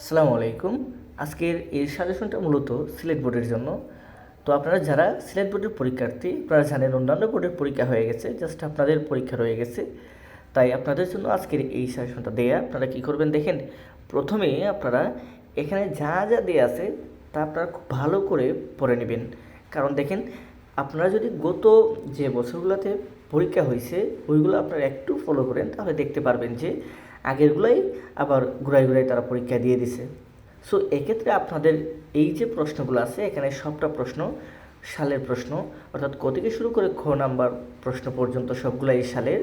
আসসালামু আলাইকুম। আজকের এই সাজেশনটা মূলত সিলেট বোর্ডের জন্য। তো আপনারা যারা সিলেট বোর্ডের পরীক্ষার্থী, আপনারা জানেন অন্যান্য বোর্ডের পরীক্ষা হয়ে গেছে, জাস্ট আপনাদের পরীক্ষা রয়ে গেছে। তাই আপনাদের জন্য আজকের এই সাজেশনটা দেয়া, আপনারা কি করবেন দেখেন, প্রথমে আপনারা এখানে যা যা দেয়া আছে, তা আপনারা খুব ভালো করে পড়ে নেবেন। কারণ দেখেন, আপনারা যদি গত যে বছরগুলোতে পরীক্ষা হয়েছে, ওইগুলো আপনারা একটু ফলো করেন, তাহলে দেখতে পারবেন যে আগেরগুলাই আবার ঘুরাই ঘুরাই তারা পরীক্ষা দিয়ে দিছে। সো এক্ষেত্রে আপনাদের এই যে প্রশ্নগুলো আছে, এখানে সবটা প্রশ্ন, সালের প্রশ্ন, অর্থাৎ ক থেকে শুরু করে খ নাম্বার প্রশ্ন পর্যন্ত সবগুলো এই সালের,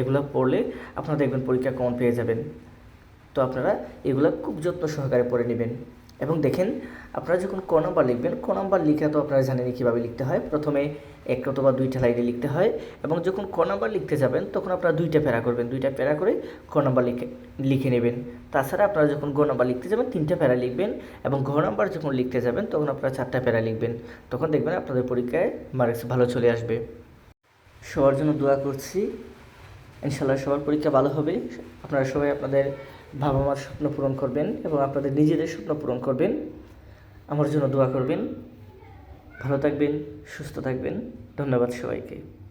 এগুলো পড়লে আপনারা দেখবেন পরীক্ষা কমন পেয়ে যাবেন। তো আপনারা এগুলো খুব যত্ন সহকারে পড়ে নেবেন। এবং দেখেন, আপনারা যখন ক নাম্বার লিখবেন, ক নাম্বার লিখা তো আপনারা জানেনই কীভাবে লিখতে হয়। প্রথমে এক অথবা দুইটা লাইনে লিখতে হয় এবং যখন ক নাম্বার লিখতে যাবেন, তখন আপনারা দুইটা প্যারা করবেন। দুইটা প্যারা করে ক নাম্বার লিখে লিখে নেবেন। তাছাড়া আপনারা যখন গ নাম্বার লিখতে যাবেন, তিনটা প্যারা লিখবেন এবং ঘ নাম্বার যখন লিখতে যাবেন, তখন আপনারা চারটা প্যারা লিখবেন। তখন দেখবেন আপনাদের পরীক্ষায় মার্কস ভালো চলে আসবে। সবার জন্য দোয়া করছি। ইনশাল্লাহ সবার পরীক্ষা ভালো হবে। আপনারা সবাই আপনাদের বাবা মার স্বপ্ন পূরণ করবেন এবং আপনাদের নিজেদের স্বপ্ন পূরণ করবেন। আমার জন্য দোয়া করবেন। ভালো থাকবেন, সুস্থ থাকবেন। ধন্যবাদ সবাইকে।